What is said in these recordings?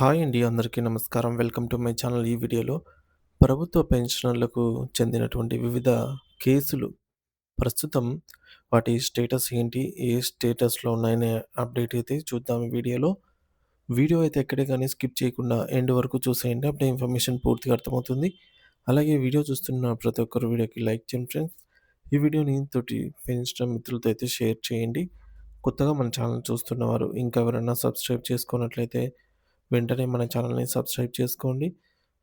Hi అండి. అందరికీ నమస్కారం. Welcome to my channel. ఈ వీడియోలో ప్రభుత్వ పెన్షనర్లకు చెందినటువంటి వివిధ కేసులు ప్రస్తుతం వాటి స్టేటస్ ఏంటి? ఏ స్టేటస్‌లో ఉన్నాయనే అప్డేట్ అయితే చూద్దాం వీడియోలో. వీడియో అయితే ఎక్కడే కానీ స్కిప్ చేయకుండా ఎండ్ వరకు చూసేయండి. అప్పుడే ఇన్ఫర్మేషన్ పూర్తిగా అర్థమవుతుంది. అలాగే వీడియో చూస్తున్న ప్రతి ఒక్కరు వీడియోకి లైక్ చేయండి ఫ్రెండ్స్. ఈ వీడియోని తోటి పెంచడం మిత్రులతో అయితే షేర్ చేయండి. కొత్తగా మన ఛానల్ చూస్తున్నవారు ఇంకా ఎవరైనా సబ్స్క్రైబ్ చేసుకున్నట్లయితే వెంటనే మన ఛానల్‌ని సబ్స్క్రైబ్ చేసుకోండి.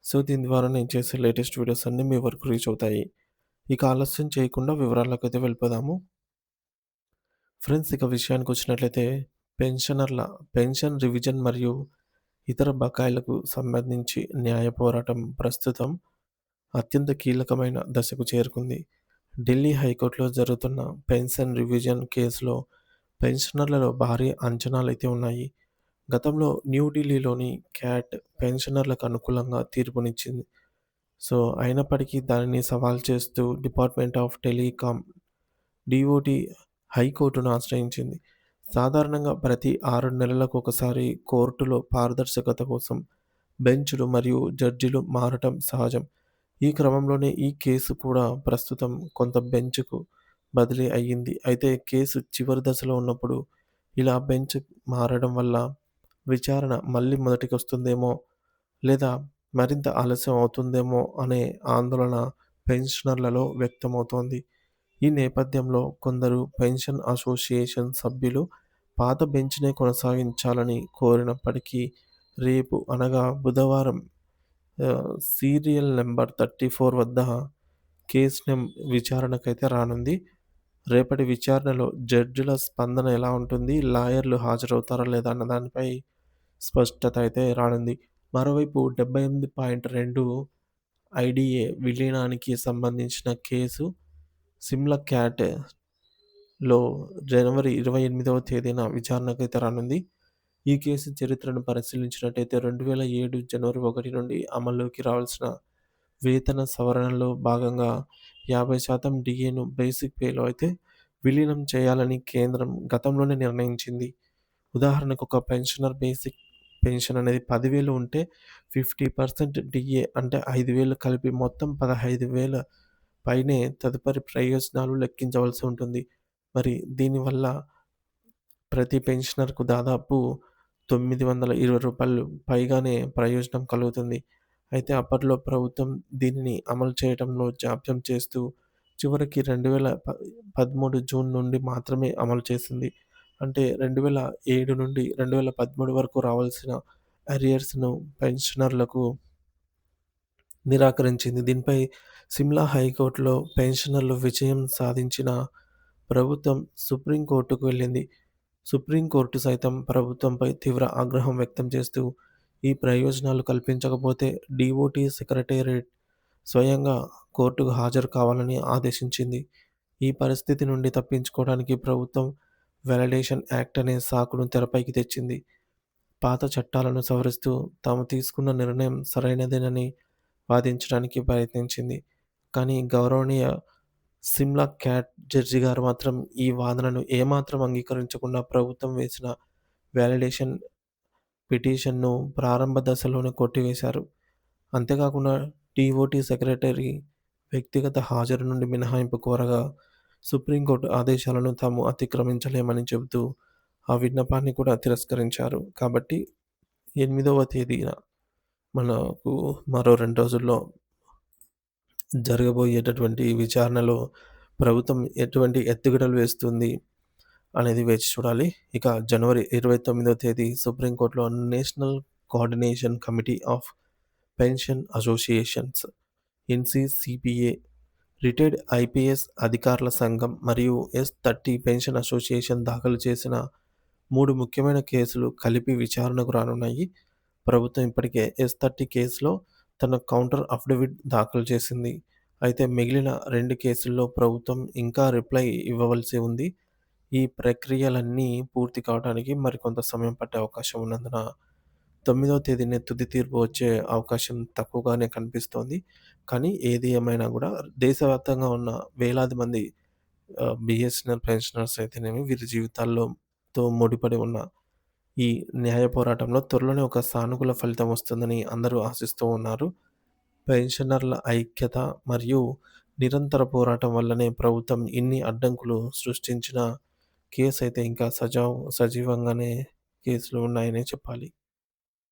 సో, దీని ద్వారా నేను చేసే లేటెస్ట్ వీడియోస్ అన్నీ మీ వరకు రీచ్ అవుతాయి. ఇక ఆలస్యం చేయకుండా వివరాల్లోకైతే వెళ్ళిపోదాము. ఫ్రెండ్స్ ఇక విషయానికి వచ్చినట్లయితే పెన్షనర్ల పెన్షన్ రివిజన్ మరియు ఇతర బకాయిలకు సంబంధించి న్యాయ పోరాటం ప్రస్తుతం అత్యంత కీలకమైన దశకు చేరుకుంది. ఢిల్లీ హైకోర్టులో జరుగుతున్న పెన్షన్ రివిజన్ కేసులో పెన్షనర్లలో భారీ అంచనాలు అయితే ఉన్నాయి. గతంలో న్యూఢిల్లీలోని క్యాట్ పెన్షనర్లకు అనుకూలంగా తీర్పునిచ్చింది. సో, అయినప్పటికీ దానిని సవాల్ చేస్తూ డిపార్ట్మెంట్ ఆఫ్ టెలికాం డిఓటి హైకోర్టును ఆశ్రయించింది. సాధారణంగా ప్రతి ఆరు నెలలకు ఒకసారి కోర్టులో పారదర్శకత కోసం బెంచ్‌లు మరియు జడ్జిలు మారటం సహజం. ఈ క్రమంలోనే ఈ కేసు కూడా ప్రస్తుతం కొంత బెంచ్‌కు బదిలీ అయ్యింది. అయితే కేసు చివరి దశలో ఉన్నప్పుడు ఇలా బెంచ్ మారడం వల్ల విచారణ మళ్ళీ మొదటికి వస్తుందేమో లేదా మరింత ఆలస్యం అవుతుందేమో అనే ఆందోళన పెన్షనర్లలో వ్యక్తమవుతోంది. ఈ నేపథ్యంలో కొందరు పెన్షన్ అసోసియేషన్ సభ్యులు పాత బెంచ్‌నే కొనసాగించాలని కోరినప్పటికీ రేపు అనగా బుధవారం సీరియల్ నెంబర్ థర్టీ ఫోర్ వద్ద కేసు నెం విచారణకైతే రానుంది. రేపటి విచారణలో జడ్జిల స్పందన ఎలా ఉంటుంది? లాయర్లు హాజరవుతారా లేదా? అన్న దానిపై స్పష్టత అయితే రానుంది. మరోవైపు డెబ్భై ఎనిమిది పాయింట్ రెండు ఐడిఏ విలీనానికి సంబంధించిన కేసు సిమ్లా క్యాట్‌లో జనవరి 28వ తేదీన విచారణకు అయితే రానుంది. ఈ కేసు చరిత్రను పరిశీలించినట్టయితే 2007 జనవరి ఒకటి నుండి అమల్లోకి రావాల్సిన వేతన సవరణలో భాగంగా యాభై శాతం డిఏను బేసిక్ పేలో అయితే విలీనం చేయాలని కేంద్రం గతంలోనే నిర్ణయించింది. ఉదాహరణకు ఒక పెన్షనర్ బేసిక్ పెన్షన్ అనేది పదివేలు ఉంటే ఫిఫ్టీ పర్సెంట్ డిఏ అంటే ఐదు వేలు కలిపి మొత్తం పదహైదు వేల పైనే తదుపరి ప్రయోజనాలు లెక్కించవలసి ఉంటుంది. మరి దీనివల్ల ప్రతి పెన్షనర్‌కు దాదాపు తొమ్మిది వందల ఇరవై రూపాయలు పైగానే ప్రయోజనం కలుగుతుంది. అయితే అప్పట్లో ప్రభుత్వం దీనిని అమలు చేయడంలో జాప్యం చేస్తూ చివరికి 2013 జూన్ నుండి మాత్రమే అమలు చేసింది. అంటే 2007 నుండి 2013 వరకు రావాల్సిన అరియర్స్‌ను పెన్షనర్లకు నిరాకరించింది. దీనిపై సిమ్లా హైకోర్టులో పెన్షనర్లు విజయం సాధించినా ప్రభుత్వం సుప్రీం కోర్టుకు సుప్రీంకోర్టు సుప్రీం కోర్టు సైతం ప్రభుత్వంపై తీవ్ర ఆగ్రహం వ్యక్తం చేస్తూ ఈ ప్రయోజనాలు కల్పించకపోతే డీఓటీ సెక్రటేరియట్ స్వయంగా కోర్టుకు హాజరు కావాలని ఆదేశించింది. ఈ పరిస్థితి నుండి తప్పించుకోవడానికి ప్రభుత్వం వాలిడేషన్ యాక్ట్ అనే సాకును తెరపైకి తెచ్చింది. పాత చట్టాలను సవరిస్తూ తాము తీసుకున్న నిర్ణయం సరైనదేనని వాదించడానికి ప్రయత్నించింది. కానీ గౌరవనీయ సిమ్లా క్యాట్ జడ్జి గారు మాత్రం ఈ వాదనను ఏమాత్రం అంగీకరించకుండా ప్రభుత్వం వేసిన వ్యాలిడేషన్ పిటిషన్‌ను ప్రారంభ దశలోనే కొట్టివేశారు. అంతేకాకుండా డిఓటి సెక్రటరీ వ్యక్తిగత హాజరు నుండి మినహాయింపు కోరగా సుప్రీంకోర్టు ఆదేశాలను తాము అతిక్రమించలేమని చెబుతూ ఆ విన్నపాన్ని కూడా తిరస్కరించారు. కాబట్టి ఎనిమిదవ తేదీన మనకు మరో రెండు రోజుల్లో జరగబోయేటటువంటి విచారణలో ప్రభుత్వం ఎటువంటి ఎత్తుగడలు వేస్తుంది అనేది వేచి చూడాలి. ఇక జనవరి 29వ తేదీ సుప్రీంకోర్టులో national coordination committee of pension associations NCCPA retired IPS అధికారుల సంఘం మరియు ఎస్-థర్టీ పెన్షన్ అసోసియేషన్ దాఖలు చేసిన మూడు ముఖ్యమైన కేసులు కలిపి విచారణకు రానున్నాయి. ప్రభుత్వం ఇప్పటికే ఎస్-థర్టీ కేసులో తన కౌంటర్ అఫిడవిట్ దాఖలు చేసింది. అయితే మిగిలిన రెండు కేసుల్లో ప్రభుత్వం ఇంకా రిప్లై ఇవ్వవలసి ఉంది. ఈ ప్రక్రియలన్నీ పూర్తి కావడానికి మరికొంత సమయం పట్టే అవకాశం ఉన్నందున తొమ్మిదవ తేదీనే తుది తీర్పు వచ్చే అవకాశం తక్కువగానే కనిపిస్తోంది. కానీ ఏది ఏమైనా కూడా దేశవ్యాప్తంగా ఉన్న వేలాది మంది బిఎస్ఎన్ఎల్ పెన్షనర్స్ అయితేనేమి వీరి జీవితాల్లో తో ముడిపడి ఉన్న ఈ న్యాయ పోరాటంలో త్వరలోనే ఒక సానుకూల ఫలితం వస్తుందని అందరూ ఆశిస్తూ ఉన్నారు. పెన్షనర్ల ఐక్యత మరియు నిరంతర పోరాటం వల్లనే ప్రభుత్వం ఇన్ని అడ్డంకులు సృష్టించిన కేసయితే ఇంకా సజావ్ సజీవంగానే కేసులు ఉన్నాయనే చెప్పాలి.